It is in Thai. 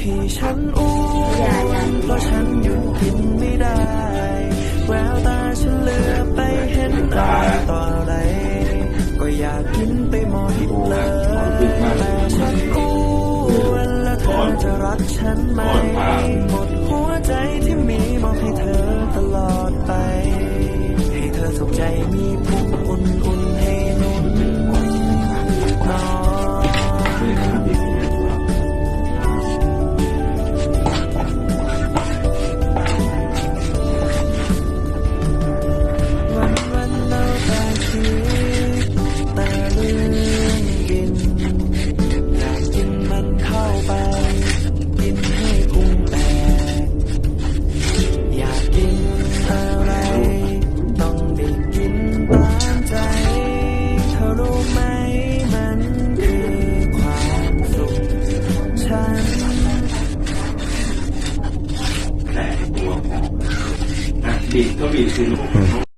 ที่ฉันอ้วนเพราะฉันหยุดกินไม่ได้ แววตาฉันเหลือไปเห็นอะไรต่ออะไร ก็อยากกินไปหมดเลยแต่ฉันอ้วนแล้วเธอจะรักฉันไหมหมดหัวใจที่มีมอบให้เธอตลอดไป ให้เธอสุขใจมีพุ แต่ตัวของอะบีบก็บีบคือลูก